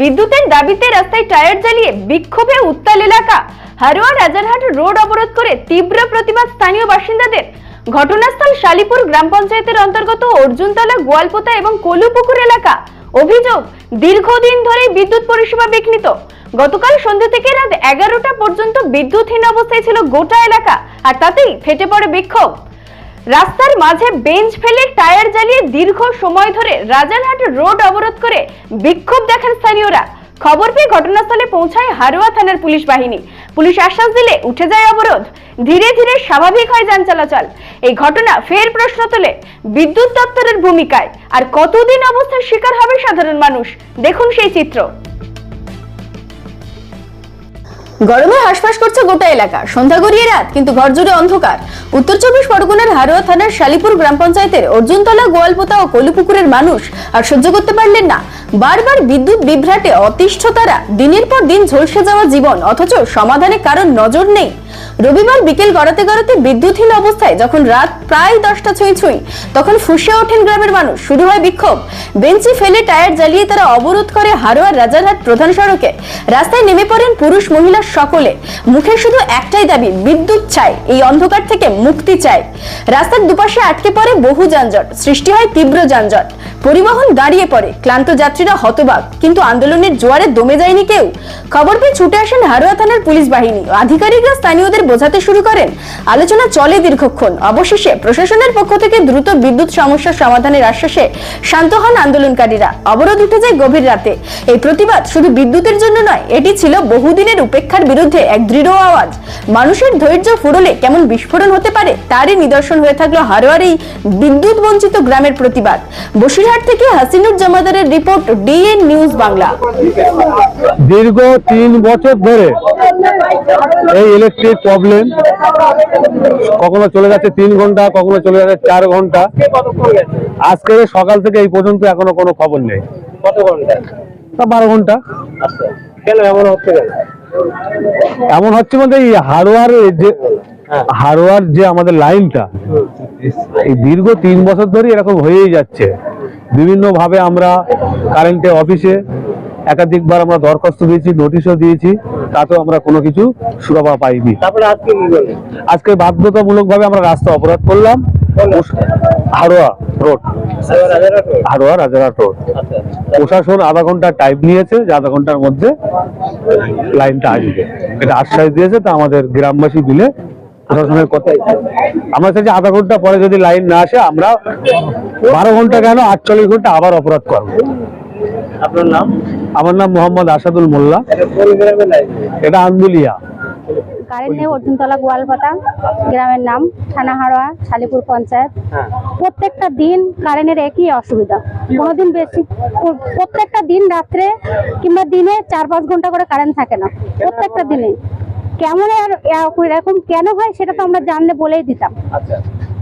বিদ্যুতের দাবিতে রাস্তায় টায়ার জ্বালিয়ে বিক্ষোভে উত্তাল এলাকা। হারোয়া রাজারহাট রোড অবরোধ করে তীব্র প্রতিবাদ স্থানীয় বাসিন্দাদের। ঘটনাস্থল শালিপুর গ্রাম পঞ্চায়েতের অন্তর্গত অর্জুনতলা, গোয়ালপোতা এবং কলুপুকুর এলাকা। অভিযোগ, দীর্ঘদিন ধরে বিদ্যুৎ পরিষেবা বিঘ্নিত। গতকাল সন্ধ্যা থেকে রাত এগারোটা পর্যন্ত বিদ্যুৎহীন অবস্থায় ছিল গোটা এলাকা, আর তাতেই ফেটে পড়ে বিক্ষোভ। রাস্তার মাঝে বেঞ্চ ফেলে টায়ার জ্বালিয়ে দীর্ঘ সময় ধরে রাজারহাট রোড অবরোধ করে বিক্ষোভ দেখান স্থানীয়রা। খবর পেয়ে ঘটনাস্থলে পৌঁছায় হারোয়া থানার পুলিশ বাহিনী। পুলিশ আশ্বাস দিলে উঠে যায় অবরোধ। ধীরে ধীরে স্বাভাবিক হয় যান চলাচল। এই ঘটনা ফের প্রশ্ন তোলে বিদ্যুৎ দপ্তরের ভূমিকায়। আর কতদিন অবস্থার শিকার হবে সাধারণ মানুষ? দেখুন সেই চিত্র। গরমে হাসফাস করছে গোটা এলাকা। সন্ধ্যা গড়িয়ে রাত, কিন্তু ঘর জুড়ে অন্ধকার। উত্তর চব্বিশ পরগনার হারোয়া থানার শালিপুর গ্রাম পঞ্চায়েতের অর্জুনতলা, গোয়ালপোতা ও কলুপুকুরের মানুষ আর সহ্য করতে পারলেন না। বারবার বিদ্যুৎ বিভ্রাটে অতিষ্ঠ তারা। দিনের পর দিন ঝলসে যাওয়া জীবন, অথচ সমাধানে কারণ নজর নেই। রবিবার বিকেল গড়াতে গড়াতে বিদ্যুৎহীন অবস্থায় যখন রাত প্রায় দশটা ছুঁই ছুঁই, তখন ফুসে ওঠেন গ্রামের মানুষ। শুরু হয় বিক্ষোভ। বেঞ্চি ফেলে টায়ার জ্বালিয়ে তারা অবরোধ করে হারোয়ার রাজারহাট প্রধান সড়কে। রাস্তায় নেমে পড়েন পুরুষ মহিলা সকলে। মুখে শুধু একটাই দাবি, বিদ্যুৎ চাই। এই অন্ধকার থেকে মুক্তি চাই। রাস্তার দুপাশে আটকে পড়ে বহু যানজট। সৃষ্টি হয় তীব্র যানজট। পরিবহন দাঁড়িয়ে পড়ে। ক্লান্ত যাত্রীরা হতবাক। কিন্তু আন্দোলনের জোয়ারে দমে যায়নি কেউ। খবর পেয়ে ছুটে আসেন হারোয়া থানার পুলিশ বাহিনী। আধিকারিকরা স্থানীয়দের বোঝাতে শুরু করেন। আলোচনা চলে দীর্ঘক্ষণ। অবশেষে প্রশাসনের পক্ষ থেকে দ্রুত বিদ্যুৎ সমস্যার সমাধানের আশ্বাসে শান্ত হন আন্দোলনকারীরা। অবরোধ উঠে যায় গভীর রাতে। এই প্রতিবাদ শুধু বিদ্যুতের জন্য নয়, এটি ছিল বহুদিনের উপেক্ষার বিরুদ্ধে এক দৃঢ় আওয়াজ। মানুষের ধৈর্য ফুরলে কেমন বিস্ফোরণ হতে পারে, তারই নিদর্শন হয়ে থাকল হারোয়ার এই বিদ্যুৎ বঞ্চিত গ্রামের প্রতিবাদ। বসিরহাট থেকে হাসিনুর জামাদারের রিপোর্ট, ডিএন নিউজ বাংলা। দীর্ঘ তিন বছর ধরে এই ইলেকট্রিক প্রবলেম কখনো চলে যাচ্ছে তিন ঘণ্টা কখনো চলে যাচ্ছে চার ঘণ্টা। আজকে সকাল থেকে এই পর্যন্ত এখনও কোনো খবর নেই। কত ঘণ্টা? বারো ঘণ্টা। আচ্ছা। এমন হচ্ছে এমন হচ্ছে বলতে এই হারোয়ার যে হ্যাঁ। হারোয়ার যে আমাদের লাইনটা এই দীর্ঘ তিন বছর ধরে এরকম হয়েই যাচ্ছে। বিভিন্ন ভাবে আমরা কারেন্টে অফিসে একাধিকবার আমরা দরখাস্ত দিয়েছি নোটিশও দিয়েছি তাতেও আমরা কোনো কিছু সুরাহা পাইনি। আজকে কি আজকে বাধ্যতামূলক ভাবে আমরা রাস্তা অপরাধ করলাম হারোয়া রোড? হারোয়া রাজারহাট রোড? আচ্ছা প্রশাসন আধা ঘণ্টা টাইম নিয়েছে যে আধা ঘণ্টার মধ্যে লাইনটা আসবে। এটা আশ্বাস দিয়েছে তা আমাদের গ্রামবাসী মিলে প্রশাসনের কথা আমরা চাইছি আধা ঘণ্টা পরে যদি লাইন না আসে আমরা বারো ঘণ্টা কেন আটচল্লিশ ঘণ্টা আবার অপরাধ করব। আপনার নাম? আমার নাম মোহাম্মদ আসাদুল মোল্লা। এটা আন্দুলিয়া। কারেন্ট অর্জুনতলা গ্রামের নাম শালিপুর পঞ্চায়েত। প্রত্যেকটা দিন কারেন্টের একই অসুবিধা। কোনোদিন বেশি, প্রত্যেকটা দিন রাত্রে কিংবা দিনে চার পাঁচ ঘণ্টা করে কারেন্ট থাকে না। প্রত্যেকটা দিনে। কেমন এরকম কেন হয় সেটা তো আমরা জানলে বলেই দিতাম।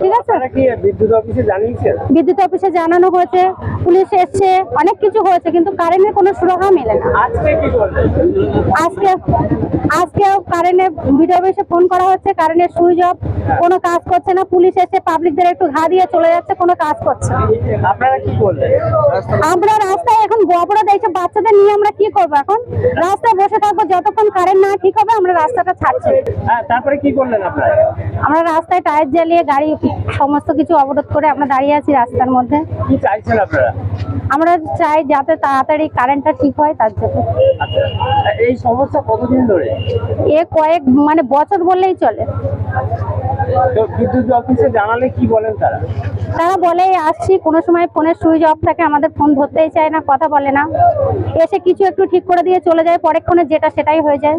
ঠিক আছে? আপনারা বিদ্যুৎ অফিসে জানিয়েছেন? বিদ্যুৎ অফিসে জানানো হয়েছে পুলিশ এসছে অনেক কিছু হয়েছে কিন্তু কারেন্টের কোনো সুরাহা মেলে না। আজকে কি আজকে আজকে কারেন্টের ভিডিও অফিসে ফোন করা হচ্ছে কারেন্টের সুইচ অফ কোনো কাজ করছে না পুলিশ এসে পাবলিকদের একটু ঘা দিয়ে চলে যাচ্ছে কোনো কাজ করছে না। আপনারা কি করলেন আমরা রাস্তায় এখন এইসব বাচ্চাদের নিয়ে আমরা কি করব এখন? রাস্তায় বসে থাকব যতক্ষণ কারেন্ট না ঠিক হবে আমরা রাস্তাটা ছাড়ছি। হ্যাঁ তারপরে কি করলেন আপনারা? আমরা রাস্তায় টায়ার জ্বালিয়ে গাড়ি সমস্ত কিছু অবরোধ করে আমরা দাঁড়িয়ে আছি রাস্তার মধ্যে। কি চাইছেন আপনারা? আমরা চাই যাতে তাড়াতাড়ি কারেন্টটা ঠিক হয় তার জন্য। আচ্ছা এই সমস্যা কতদিন ধরে? এ কয়েক মানে বছর বললেই চলে। তারা? তারা বলে, আসছি, কোনো সময় ফোনের সুইচ অফ থাকে, আমাদের ফোন ধরতেই চায় না, কথা বলে না। এসে কিছু একটু ঠিক করে দিয়ে চলে যায়, পরেক্ষণে যেটা সেটাই হয়ে যায়।